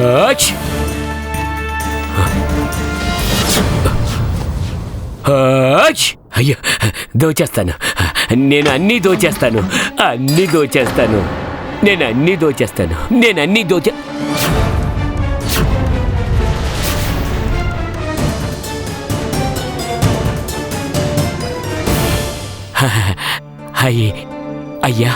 హచ్! హచ్! అయ్యో దోచేస్తాను నేను అన్నీ దోచేస్తాను అన్నీ దోచేస్తాను నేను అన్నీ దోచేస్తాను నేను అన్నీ దోచే అయ్యి అయ్యా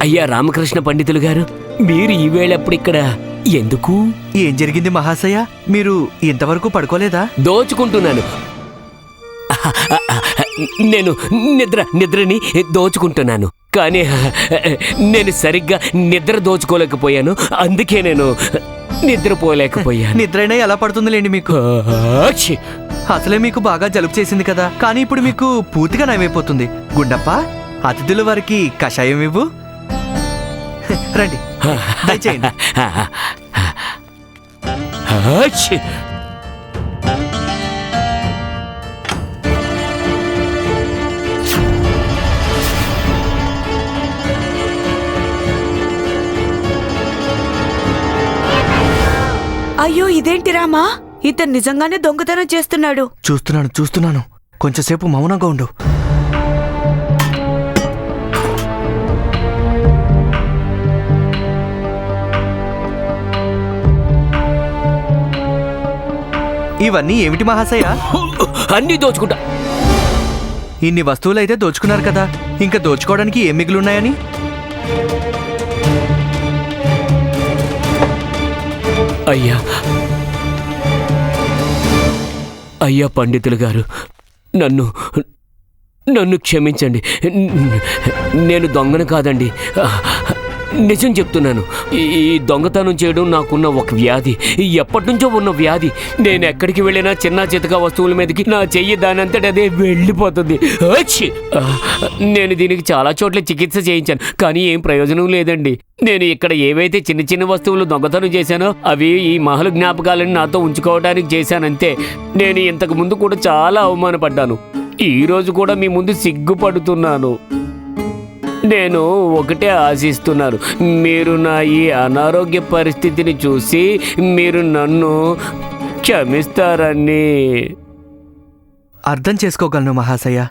అయ్యా రామకృష్ణ పండితులు గారు మీరు ఈవేళప్పుడు ఇక్కడ ఎందుకు? ఏం జరిగింది మహాశయ? మీరు ఇంతవరకు పడుకోలేదా? దోచుకుంటున్నాను. నేను నిద్ర నిద్రని దోచుకుంటున్నాను. కానీ నేను సరిగ్గా నిద్ర దోచుకోలేకపోయాను. అందుకే నేను నిద్రపోలేకపోయాను. నిద్రైనా ఎలా పడుతుందిలేండి మీకు? ఛీ! అసలే మీకు బాగా జలుబు చేసింది కదా. కానీ ఇప్పుడు మీకు పూర్తిగా నయమైపోతుంది. గుండప్ప అతిథుల వారికి కషాయం ఇవ్వు. రండి. దయచేయండి! అయ్యో ఇదేంటి రామా? ఇతను నిజంగానే దొంగతనం చేస్తున్నాడు. చూస్తున్నాను చూస్తున్నాను. కొంచెంసేపు మౌనంగా ఉండు. ఇవన్నీ ఏమిటి మహాశయ? అన్నీ దోచుకుంటా. ఇన్ని వస్తువులు అయితే దోచుకున్నారు కదా ఇంకా దోచుకోవడానికి ఏం మిగిలిన్నాయని? అయ్యా. అయ్యా పండితులు గారు నన్ను నన్ను క్షమించండి. నేను దొంగను కాదండి. నిజం చెప్తున్నాను. ఈ దొంగతనం చేయడం నాకున్న ఒక వ్యాధి. ఎప్పటి నుంచో ఉన్న వ్యాధి. నేను ఎక్కడికి వెళ్ళినా చిన్న చితక వస్తువుల మీదకి నా చెయ్యి దానంతట అదే వెళ్ళిపోతుంది. నేను దీనికి చాలా చోట్ల చికిత్స చేయించాను కానీ ఏం ప్రయోజనం లేదండి. నేను ఇక్కడ ఏవైతే చిన్న చిన్న వస్తువులు దొంగతనం చేశానో అవి ఈ మహలు జ్ఞాపకాలను నాతో ఉంచుకోవడానికి చేశానంతే. నేను ఇంతకు ముందు కూడా చాలా అవమానపడ్డాను. ఈ రోజు కూడా మీ ముందు సిగ్గుపడుతున్నాను. నేను ఒకటే ఆశిస్తున్నాను. మీరు నా ఈ అనారోగ్య పరిస్థితిని చూసి మీరు నన్ను క్షమిస్తారని. అర్థం చేసుకోగలను మహాశయ.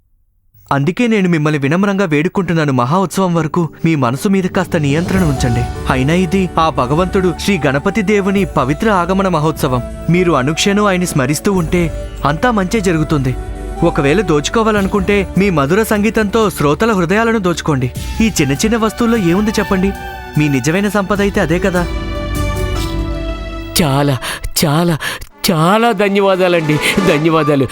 అందుకే నేను మిమ్మల్ని వినమ్రంగా వేడుకుంటున్నాను మహా ఉత్సవం వరకు. మీ మనసు మీద కాస్త నియంత్రణ ఉంచండి. అయినా ఇది ఆ భగవంతుడు శ్రీ గణపతి దేవుని పవిత్ర ఆగమన మహోత్సవం. మీరు అనుక్షణం ఆయన్ని స్మరిస్తూ ఉంటే అంతా మంచే జరుగుతుంది. ఒకవేళ దోచుకోవాలనుకుంటే మీ మధుర సంగీతంతో శ్రోతల హృదయాలను దోచుకోండి. ఈ చిన్న చిన్న వస్తువుల్లో ఏముంది చెప్పండి? మీ నిజమైన సంపద అయితే అదే కదా? చాలా చాలా చాలా ధన్యవాదాలండి. ధన్యవాదాలు!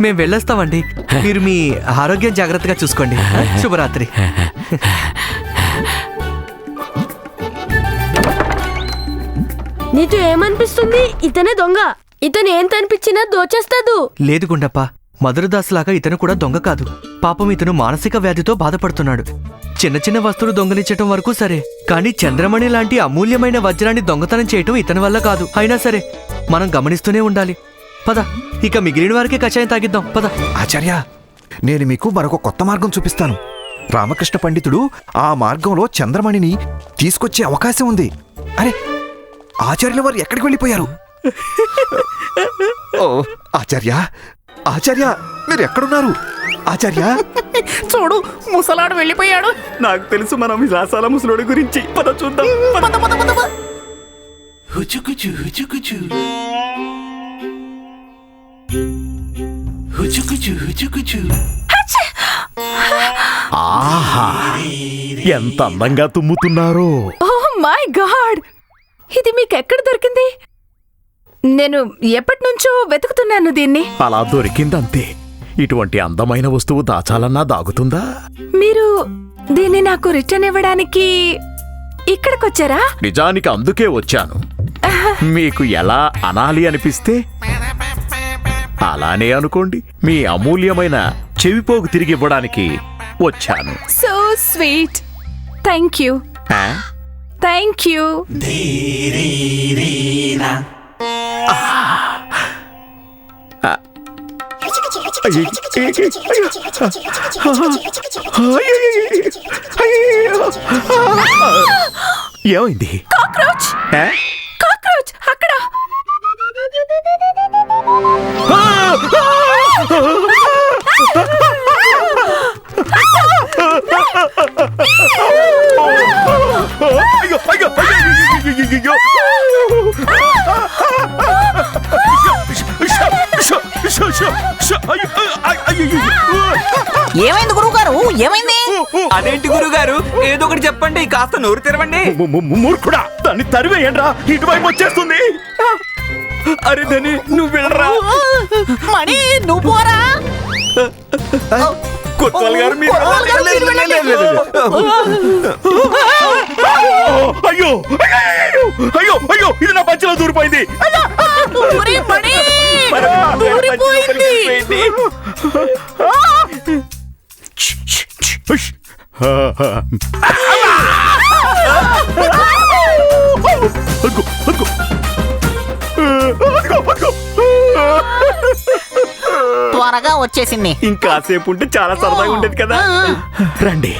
మేము వెళ్ళొస్తామండి. మీరు మీ ఆరోగ్యం జాగ్రత్తగా చూసుకోండి. శుభరాత్రి. నీకు ఏమనిపిస్తుంది ఇతనే దొంగ. ఇతను ఏం కనిపించినా దోచేస్తాడు. లేదు గుండప్ప. మధురదాస్ లాగా ఇతను కూడా దొంగ కాదు. పాపం ఇతను మానసిక వ్యాధితో బాధపడుతున్నాడు. చిన్న చిన్న వస్తువులు దొంగలించటం వరకు సరే. కానీ చంద్రమణి లాంటి అమూల్యమైన వజ్రాన్ని దొంగతనం చేయటం ఇతని వల్ల కాదు. అయినా సరే మనం గమనిస్తూనే ఉండాలి. పద ఇక మిగిలిన వారికి కషాయం తాగిద్దాం. పద. ఆచార్య నేను మీకు మరొక కొత్త మార్గం చూపిస్తాను. రామకృష్ణ పండితుడు ఆ మార్గంలో చంద్రమణిని తీసుకొచ్చే అవకాశం ఉంది. అరే ఆచార్యుల వారు ఎక్కడికి వెళ్ళిపోయారు? ఓ ఆచార్య ఆచార్య మీరు ఎక్కడున్నారు? ఆచార్య? చూడు ముసలాడు వెళ్ళిపోయాడు. నాకు తెలుసు మనం విలాసాల ముసలోడి గురించి. పద చూద్దాం పద, పద, పద, పద, పద. హుచుకుచు హుచుకుచు. హుచుకుచు హుచుకుచు. ఆహా! ఎంత అందంగా తుమ్ముతున్నారో. Oh my God! ఇది మీకు ఎక్కడ దొరికింది? నేను ఎప్పటి నుంచో వెతుకుతున్నాను దీన్ని. అలా దొరికిందంతే. ఇటువంటి అందమైన వస్తువు దాచాలన్నా దాగుతుందా? మీరు దీన్ని నాకు రిటర్న్ ఇవ్వడానికి ఇక్కడికొచ్చారా? నిజానికి అందుకే వచ్చాను. మీకు ఎలా అనాలి అనిపిస్తే అలానే అనుకోండి. మీ అమూల్యమైన చెవిపోగు తిరిగి ఇవ్వడానికి వచ్చాను. So sweet thank you? Thank you ఏమైంది కాక్రోచ్? కాక్రోచ్ అక్కడ అయ్యో, అయ్యో, అయ్యో, అయ్యో, అయ్యో, ఏమైంది గురువుగారు ఏమైంది అదేంటి గురుగారు ఏదో ఒకటి చెప్పండి కాస్త నోరు తెరవండి మూర్ఖుడా దాన్ని తరివేయండ్రా ఇటువైపు వచ్చేస్తుంది అరే దని నువ్వు వెళ్ళరా మణి నువ్వు పోరా కొత్వాల్ గారు మీరు కొత్వాల్ గారు మీరు వెళ్ళండి. అయ్యో అయ్యో అయ్యో అయ్యో ఇది నా పంచలో దూరిపోయింది. ఉష్. అదిగో, త్వరగా వచ్చేసింది. ఇంకాసేపు ఉంటే చాలా సరదాగా ఉండేది కదా. రండి.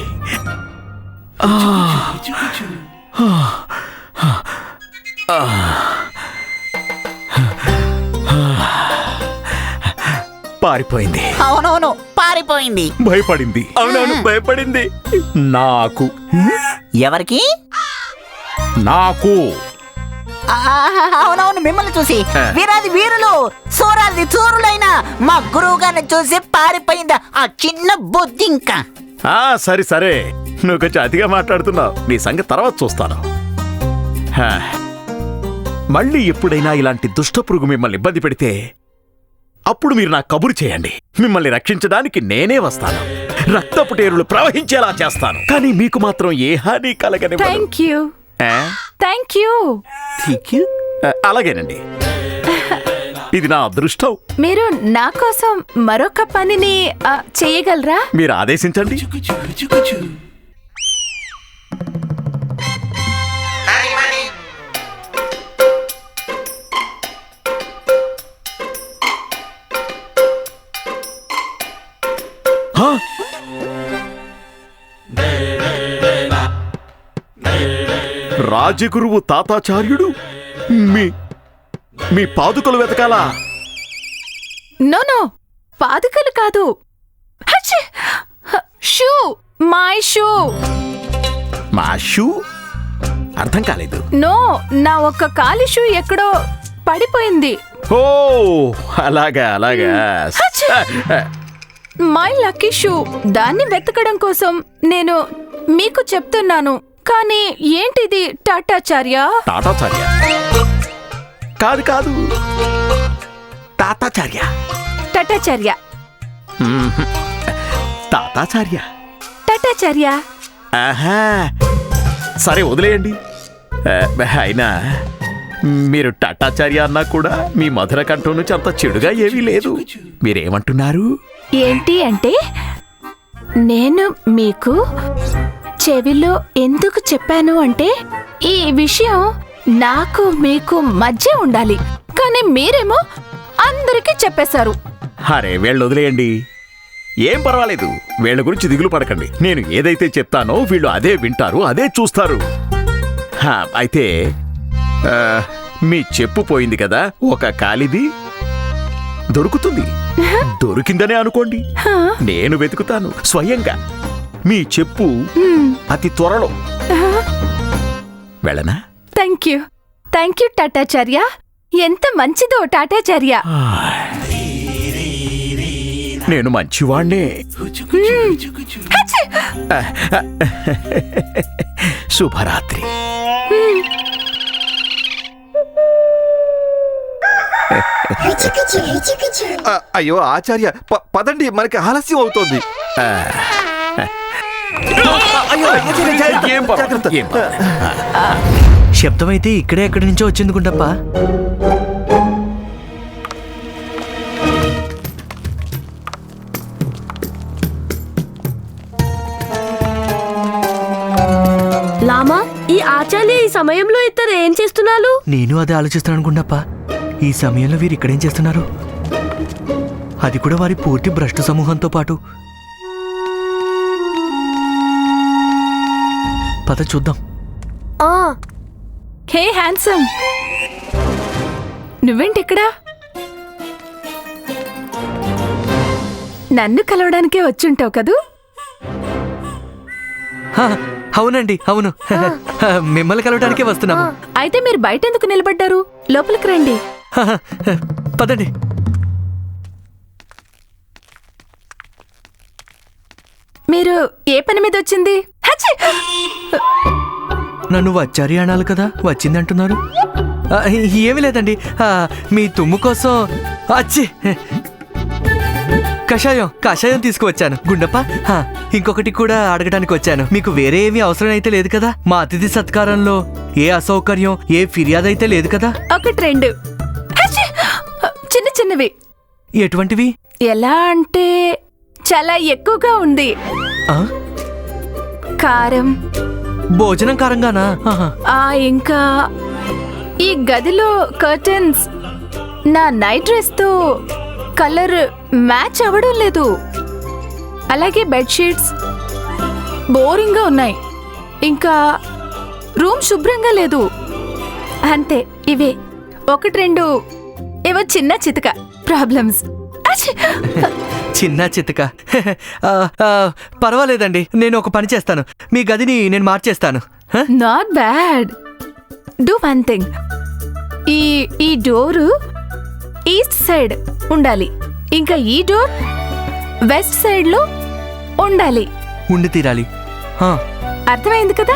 పారిపోయింది. అవునవును పారిపోయింది. భయపడింది. అవునవును భయపడింది. నాకు. ఎవరికి? నాకు. అవునవును మిమ్మల్ని చూసి. వీరాది వీరులు సూరాది చూరులైన మా గురువు గారిని చూసి పారిపోయింది? ఆ చిన్న బొద్దింక ఆ సరే సరే. నువ్వు కొంచెం అతిగా మాట్లాడుతున్నావు. నీ సంగతి తర్వాత చూస్తాను. హా. మళ్ళీ ఎప్పుడైనా ఇలాంటి దుష్ట పురుగు మిమ్మల్ని ఇబ్బంది పెడితే అప్పుడు మీరు నాకు కబురు చేయండి. మిమ్మల్ని రక్షించడానికి నేనే వస్తాను. రక్తపుటేరులు ప్రవహించేలా చేస్తాను. కానీ మీకు మాత్రం ఏ హాని కలగని థ్యాంక్ యూ థ్యాంక్ యూ. అలాగేనండి. ఇది నా అదృష్టం. మీరు నా కోసం మరొక పనిని ఆ, చేయగలరా? మీరు ఆదేశించండి. హా? రాజగురువు తాతాచార్యుడు? మీ మీ పాదుకలు వెతకాలా? నో నో పాదుకలు కాదు. Shoe my shoe. మా షూ? అర్థం కాలేదు. నో నా ఒక్క కాలి షూ ఎక్కడో పడిపోయింది. ఓ అలాగా అలాగా! మై లక్కీ షూ దాన్ని వెతకడం కోసం నేను మీకు చెప్తున్నాను. కానీ ఏంటిది టాటాచార్య? తాతాచార్య. కాదు కాదు. తాతాచార్య. టాటాచార్య. మ్మ్. తాతాచార్య. టాటాచార్య. ఆహా. సరే వదిలేయండి. ఆ, అయినా మీరు టాటాచార్య అన్నా కూడా మీ మధుర కంఠం నుంచి అంత చెడుగా ఏమీ లేదు. మీరేమంటున్నారు? ఏంటి అంటే నేను మీకు చెవిలో ఎందుకు చెప్పాను అంటే ఈ విషయం నాకు మీకు మధ్య ఉండాలి. కానీ మీరేమో అందరికీ చెప్పేశారు. అరే వీళ్ళు వదిలేయండి. ఏం పర్వాలేదు. వీళ్ళ గురించి దిగులు పడకండి. నేను ఏదైతే చెప్తానో వీళ్ళు అదే వింటారు అదే చూస్తారు. హా, అయితే ఆ, మీ చెప్పు పోయింది కదా ఒక కాలిది దొరుకుతుంది. దొరికిందనే అనుకోండి. నేను వెతుకుతాను స్వయంగా. మీ చెప్పు. అతి త్వరలో. వెళ్ళనా? Thank you. Thank you Tatacharya. ఎంత మంచిదో టాటాచార్య. నేను మంచివాణ్ణే. శుభరాత్రి. అయ్యో ఆచార్య పదండి మనకి ఆలస్యం అవుతోంది. శబ్దం అయితే ఇక్కడే ఎక్కడి నుంచో వచ్చింది గుండప్ప లామా ఈ ఆచార్య ఈ సమయంలో ఇతను ఏం చేస్తున్నారు? నేను అదే ఆలోచిస్తున్నాను గుండప్ప ఈ సమయంలో వీరు ఇక్కడేం చేస్తున్నారు? అది కూడా వారి పూర్తి భ్రష్టు సమూహంతో పాటు పద చూద్దాం. ఆ. Hey handsome. నువ్వేంటి ఇక్కడ నన్ను కలవడానికే వచ్చుంటావు కదూ? హా, అవునండి అవును. మిమ్మల్ని కలవడానికే వస్తున్నాము. అయితే మీరు బయట ఎందుకు నిలబడ్డారు? లోపలికి రండి. పదండి. మీరు ఏ పని మీద వచ్చింది! నన్ను వచ్చారి అనాలి కదా? వచ్చిందంటున్నారు. ఏమీ లేదండి. మీ తుమ్ము కోసం అచ్చి! కషాయం కషాయం తీసుకువచ్చాను. గుండప్ప హా, ఇంకొకటి కూడా అడగడానికి వచ్చాను. మీకు వేరే ఏమీ అవసరం అయితే లేదు కదా? మా అతిథి సత్కారంలో ఏ అసౌకర్యం ఏ ఫిర్యాదు అయితే లేదు కదా? ఒకటి రెండు! చిన్న చిన్నవి. ఎటువంటివి? ఎలా అంటే చాలా ఎక్కువగా ఉంది? కారం. భోజనం కారంగానా. ఆ ఇంకా ఈ గదిలో కర్టన్స్ నా నైట్ డ్రెస్తో కలర్ మ్యాచ్ అవ్వడం లేదు. అలాగే బెడ్షీట్స్ బోరింగ్గా ఉన్నాయి. ఇంకా రూమ్ శుభ్రంగా లేదు. అంతే ఇవే. ఒకటి రెండు ఏవో చిన్న చితక ప్రాబ్లమ్స్! చిన్న ఆ, పర్వాలేదండి నేను ఒక పని చేస్తాను. మీ గదిని నేను మార్చేస్తాను? Not bad do one thing ఈ ఈ డోరు ఈస్ట్ సైడ్ ఉండాలి. ఇంకా ఈ డోర్ వెస్ట్ సైడ్లో ఉండాలి. ఉండి తీరాలి. అర్థమైంది కదా?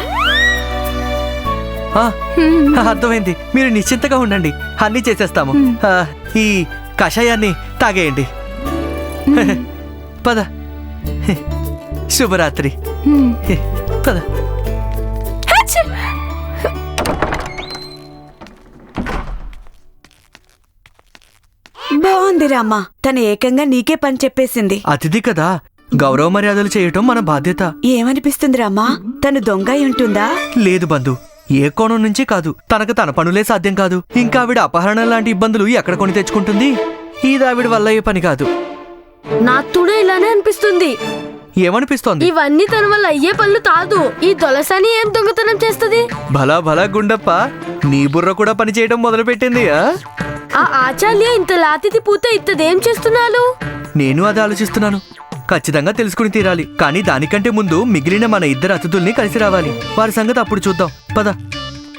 ఆ, అర్థమైంది. మీరు నిశ్చింతగా ఉండండి. అన్నీ చేసేస్తాము. ఆ, ఈ కషాయాన్ని తాగేయండి. పద. శుభరాత్రి. పద! బాగుంది రామ్మా తను ఏకంగా నీకే పని చెప్పేసింది. అతిథి కదా. గౌరవ మర్యాదలు చేయటం మన బాధ్యత. ఏమనిపిస్తుంది రామ్మా తను దొంగ ఉంటుందా? లేదు బంధు. ఏ కోణం నుంచి కాదు. తనకు తన పనులే సాధ్యం కాదు. ఇంకా ఆవిడ అపహరణం లాంటి ఇబ్బందులు ఎక్కడ కొని తెచ్చుకుంటుంది? ఇది ఆవిడ వల్ల ఏ పని కాదు. నాకు కూడా ఇలానే అనిపిస్తుంది. ఏమనిపిస్తోంది? ఇవన్నీ తన వల్ల అయ్యే పనులు కాదు ఈ దొలసని ఏం దొంగతనం చేస్తది? భలా భలా గుండప్ప నీ బుర్ర కూడా పని చేయడం మొదలుపెట్టింది ఆ? ఆచార్య ఇంత లాతిది పూత ఇత్తదేం చేస్తున్నాను నేను అది ఆలోచిస్తున్నాను. ఖచ్చితంగా తెలుసుకుని తీరాలి. కానీ దానికంటే ముందు మిగిలిన మన ఇద్దరు అతిథుల్ని కలిసి రావాలి. వారి సంగతి అప్పుడు చూద్దాం. పద.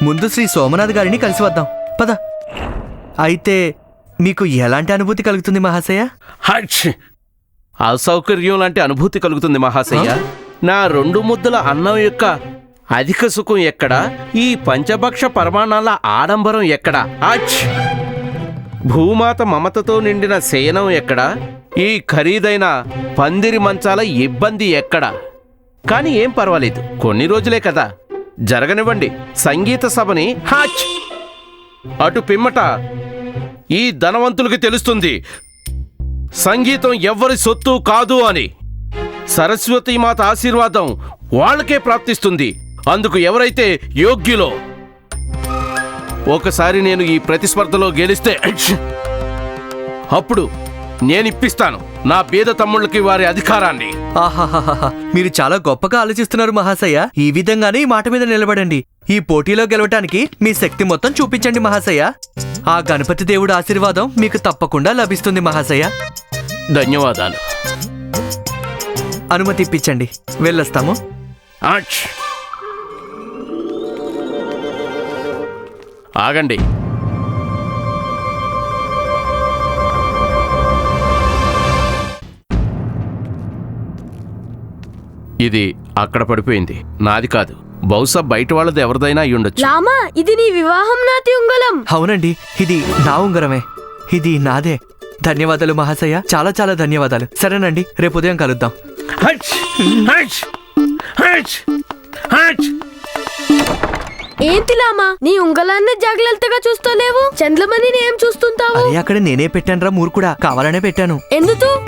ముందు శ్రీ సోమనాథ్ గారిని కలిసి వద్దాం. పద. అయితే మీకు ఎలాంటి అనుభూతి కలుగుతుంది మహాశయ? హచ్! అసౌకర్యం లాంటి అనుభూతి కలుగుతుంది మహాశయ్య నా రెండు ముద్దల అన్నం యొక్క అధిక సుఖం ఎక్కడ? ఈ పంచభక్ష పరమాణాల ఆడంబరం ఎక్కడ? అచ్ భూమాత మమతతో నిండిన శయనం ఎక్కడ? ఈ ఖరీదైన పందిరి మంచాల ఇబ్బంది ఎక్కడ? కానీ ఏం పర్వాలేదు. కొన్ని రోజులే కదా. జరగనివ్వండి. సంగీత సభని హాచ్! అటు పిమ్మట ఈ ధనవంతులకి తెలుస్తుంది. సంగీతం ఎవ్వరి సొత్తు కాదు అని. సరస్వతి మాత ఆశీర్వాదం వాళ్ళకే ప్రాప్తిస్తుంది. అందుకు ఎవరైతే యోగ్యులో ఒకసారి నేను ఈ ప్రతిస్పర్ధలో గెలిస్తే అప్పుడు నేను ఇప్పిస్తాను నా బీద తమ్ముళ్ళకి వారి అధికారాన్ని. ఆహాహాహా మీరు చాలా గొప్పగా ఆలోచిస్తున్నారు మహాశయ. ఈ విధంగానే ఈ మాట మీద నిలబడండి. ఈ పోటీలో గెలవటానికి మీ శక్తి మొత్తం చూపించండి మహాశయ. ఆ గణపతి దేవుడు ఆశీర్వాదం మీకు తప్పకుండా లభిస్తుంది మహాశయ. ధన్యవాదాలు. అనుమతి ఇప్పించండి. వెళ్ళొస్తాము! ఆగండి. ఇది అక్కడ పడిపోయింది. నాది కాదు. బహుశా బయట వాళ్ళది ఎవరిదైనా అయి ఉండొచ్చు. లామా ఇది నీ వివాహం నాటి ఉంగలం అవునండి ఇది నా ఉంగరమే. ఇది నాదే. ధన్యవాదాలు మహాశయ. చాలా చాలా ధన్యవాదాలు. సరేనండి రేపు ఉదయం కలుద్దాం. హచ్! హచ్! హచ్! హచ్! ఏంటి లామా నీ ఉంగలాన్ని జాగ్రత్తగా చూస్తలేవు? చంద్రమణి ఏం చూస్తుంటావు? అరే అక్కడ నేనే పెట్టానురా మూర్ఖుడా. కావాలనే పెట్టాను. ఎందుకు?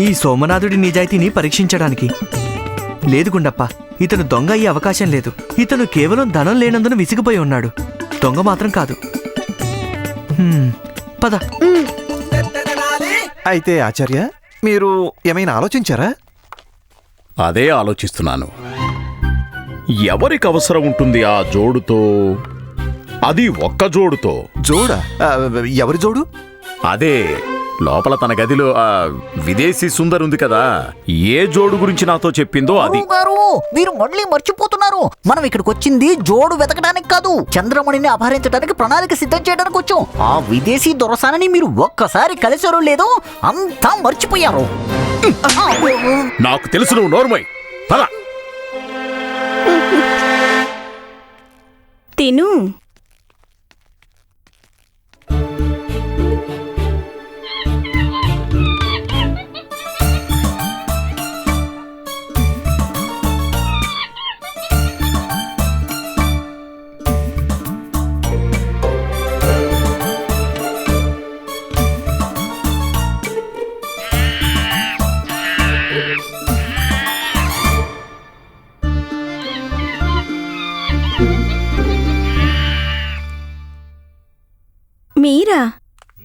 ఈ సోమనాథుడి నిజాయితీని పరీక్షించడానికి. లేదు గుండప్ప ఇతను దొంగ అయ్యే అవకాశం లేదు. ఇతను కేవలం ధనం లేనందున విసిగిపోయి ఉన్నాడు. దొంగ మాత్రం కాదు. హ్మ్, పద. అయితే ఆచార్య మీరు ఏమైనా ఆలోచించారా? అదే ఆలోచిస్తున్నాను. ఎవరికి అవసరం ఉంటుంది ఆ జోడుతో? అది ఒక్క జోడుతో. జోడా? ఆ, ఎవరి జోడు? అదే లోపల తన గదిలో ఆ విదేశీ సుందర్ ఉంది కదా. ఏ జోడు గురించి నాతో చెప్పిందో అది. గారు మీరు మళ్ళీ మర్చిపోతున్నారు. మనం ఇక్కడికి వచ్చింది జోడు వెతకడానికి కాదు చంద్రమణిని అపహరించడానికి ప్రణాళిక సిద్ధం చేయడానికి వచ్చాం. ఆ విదేశీ దొరసానని మీరు ఒక్కసారి కలిసారో లేదో అంతా మర్చిపోయారు. నాకు తెలుసు నువ్వు నోర్మై. పద. తిను.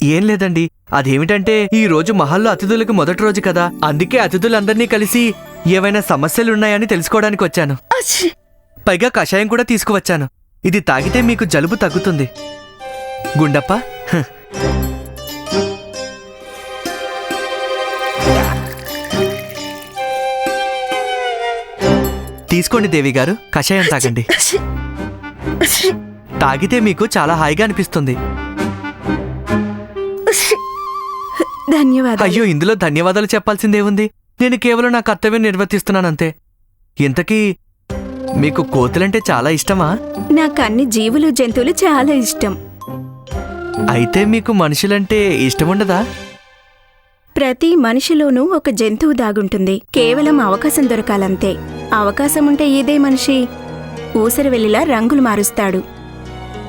ఏం లేదండి. అదేమిటంటే ఈ రోజు మహల్లో అతిథులకు మొదటి రోజు కదా. అందుకే అతిథులందరినీ కలిసి ఏవైనా సమస్యలున్నాయని తెలుసుకోవడానికి వచ్చాను. పైగా కషాయం కూడా తీసుకువచ్చాను. ఇది తాగితే మీకు జలుబు తగ్గుతుంది. గుండప్ప. తీసుకోండి దేవి గారు కషాయం తాగండి. తాగితే మీకు చాలా హాయిగా అనిపిస్తుంది. ధన్యవాదాలు. అయ్యో ఇందులో ధన్యవాదాలు చెప్పాల్సిందేముంది? నేను కేవలం నా కర్తవ్యం నిర్వర్తిస్తున్నానంతే. ఇంతకీ మీకు కోతులంటే చాలా ఇష్టమా? నాకు అన్ని జీవులు జంతువులు చాలా ఇష్టం. అయితే మీకు మనుషులంటే ఇష్టముండదా? ప్రతి మనిషిలోనూ ఒక జంతువు దాగుంటుంది. కేవలం అవకాశం దొరకాలంతే. అవకాశం ఉంటే ఇదే మనిషి? ఊసరవెల్లిలా రంగులు మారుస్తాడు.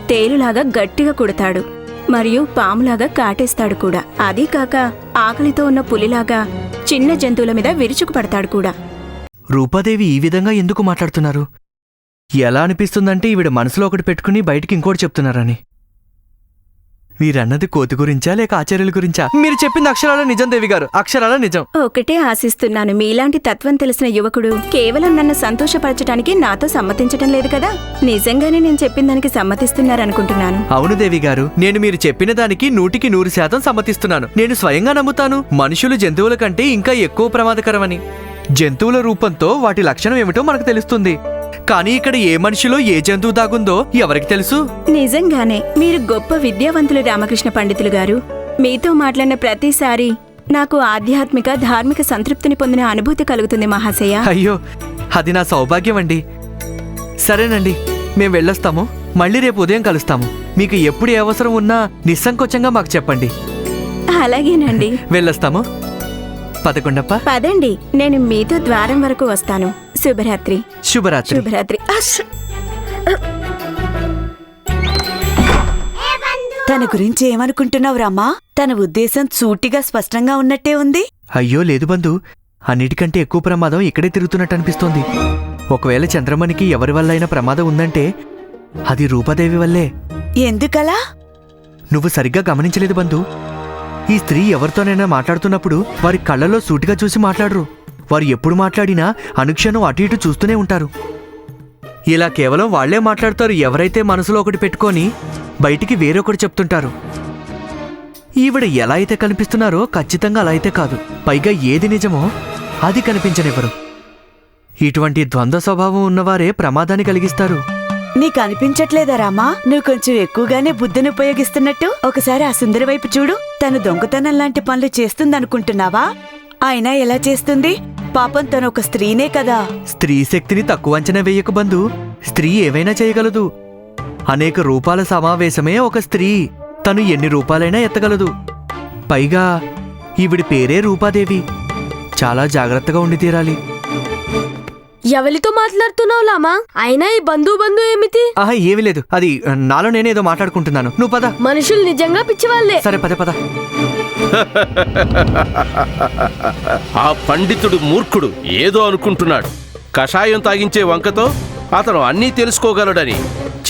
తేలులాగా గట్టిగా కుడతాడు. మరియు పాములాగా కాటేస్తాడు కూడా. అదీ కాక ఆకలితో ఉన్న పులిలాగా చిన్న జంతువుల మీద విరుచుకుపడతాడు కూడా. రూపాదేవి ఈ విధంగా ఎందుకు మాట్లాడుతున్నారు? ఎలా అనిపిస్తుందంటే ఈవిడ మనసులో ఒకటి పెట్టుకుని బయటికి ఇంకోటి చెప్తున్నారని. మీరన్నది కోతి గురించా లేక ఆచార్యుల గురించా? మీరు చెప్పింది అక్షరాల నిజం దేవి గారు. అక్షరాల నిజం. ఒకటే ఆశిస్తున్నాను. మీలాంటి తత్వం తెలిసిన యువకుడు కేవలం నన్ను సంతోషపరచడానికి నాతో సమ్మతించటం లేదు కదా? నిజంగానే నేను చెప్పిన దానికి సమ్మతిస్తున్నారనుకుంటున్నాను. అవును దేవి గారు. నేను మీరు చెప్పిన దానికి నూటికి నూరు శాతం సమ్మతిస్తున్నాను. నేను స్వయంగా నమ్ముతాను. మనుషులు జంతువుల కంటే ఇంకా ఎక్కువ ప్రమాదకరమని. జంతువుల రూపంతో వాటి లక్షణం ఏమిటో మనకు తెలుస్తుంది. కానీ ఇక్కడ ఏ మనిషిలో ఏ జంతువు దాగుందో ఎవరికి తెలుసు? నిజంగానే మీరు గొప్ప విద్యావంతులు రామకృష్ణ పండితులు గారు. మీతో మాట్లాడిన ప్రతిసారి నాకు ఆధ్యాత్మిక ధార్మిక సంతృప్తిని పొందిన అనుభూతి కలుగుతుంది మహాశయ. అయ్యో అది నా సౌభాగ్యం అండి. సరేనండి మేం వెళ్ళొస్తాము. మళ్ళీ రేపు ఉదయం కలుస్తాము. మీకు ఎప్పుడు ఏ అవసరం ఉన్నా నిస్సంకోచంగా మాకు చెప్పండి. అలాగేనండి. వెళ్ళొస్తాము. పదకొండప్ప? పదండి నేను మీతో ద్వారం వరకు వస్తాను. శుభరాత్రి. శుభరాత్రి. శుభరాత్రి! తన గురించి ఏమనుకుంటున్నావు రామా? తన ఉద్దేశం సూటిగా స్పష్టంగా ఉన్నట్టే ఉంది. అయ్యో లేదు బంధు. అన్నిటికంటే ఎక్కువ ప్రమాదం ఇక్కడే తిరుగుతున్నట్టు అనిపిస్తోంది. ఒకవేళ చంద్రమణికి ఎవరి వల్ల అయినా ప్రమాదం ఉందంటే అది రూపాదేవి వల్లే. ఎందుకలా? నువ్వు సరిగ్గా గమనించలేదు బంధు. ఈ స్త్రీ ఎవరితోనైనా మాట్లాడుతున్నప్పుడు వారి కళ్ళలో సూటిగా చూసి మాట్లాడరు. వారు ఎప్పుడు మాట్లాడినా అనుక్షణం అటు ఇటు చూస్తూనే ఉంటారు. ఇలా కేవలం వాళ్ళే మాట్లాడతారు ఎవరైతే మనసులో ఒకటి పెట్టుకొని బయటికి వేరొకటి చెప్తుంటారు. ఈవిడ ఎలా అయితే కనిపిస్తున్నారో ఖచ్చితంగా అలా అయితే కాదు. పైగా ఏది నిజమో అది కనిపించనివ్వరు. ఇటువంటి ద్వంద్వ స్వభావం ఉన్నవారే ప్రమాదాన్ని కలిగిస్తారు. నీకు అనిపించట్లేదా రామా? నువ్వు కొంచెం ఎక్కువగానే బుద్ధిని ఉపయోగిస్తున్నట్టు ఒకసారి ఆ సుందరి వైపు చూడు. తను దొంగతనం లాంటి పనులు చేస్తుందనుకుంటున్నావా? అయినా ఎలా చేస్తుంది? పాపం తను ఒక స్త్రీనే కదా. స్త్రీ శక్తిని తక్కువ అంచనా వేయక బంధు. స్త్రీ ఏవైనా చేయగలదు. అనేక రూపాల సమావేశమే ఒక స్త్రీ. తను ఎన్ని రూపాలైనా ఎత్తగలదు. పైగా ఈవిడి పేరే రూపాదేవి. చాలా జాగ్రత్తగా ఉండి తీరాలి. ఎవరితో మాట్లాడుతున్నావు లామా? అయినా ఈ బంధు బంధు ఏమిటి? ఆహా ఏమీ లేదు. అది నాలో నేనేదో మాట్లాడుకుంటున్నాను. నువ్వు పద. మనుషులు నిజంగా పిచ్చివాళ్ళే. సరే పద పద. ఆ పండితుడు మూర్ఖుడు. ఏదో అనుకుంటున్నాడు. కషాయం తాగించే వంకతో అతను అన్నీ తెలుసుకోగలడని.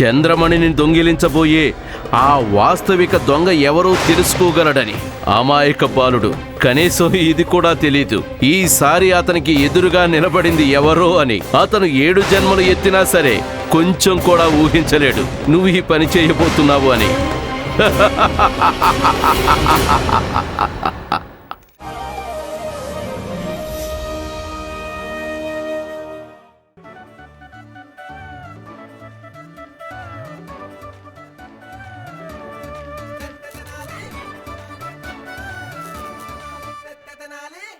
చంద్రమణిని దొంగిలించబోయే ఆ వాస్తవిక దొంగ ఎవరో తెలుసుకోగలడని. అమాయక బాలుడు. కనీసం ఇది కూడా తెలీదు. ఈసారి అతనికి ఎదురుగా నిలబడింది ఎవరో అని. అతను ఏడు జన్మలు ఎత్తినా సరే కొంచెం కూడా ఊహించలేడు. నువ్వు ఈ పని చేయబోతున్నావు అని.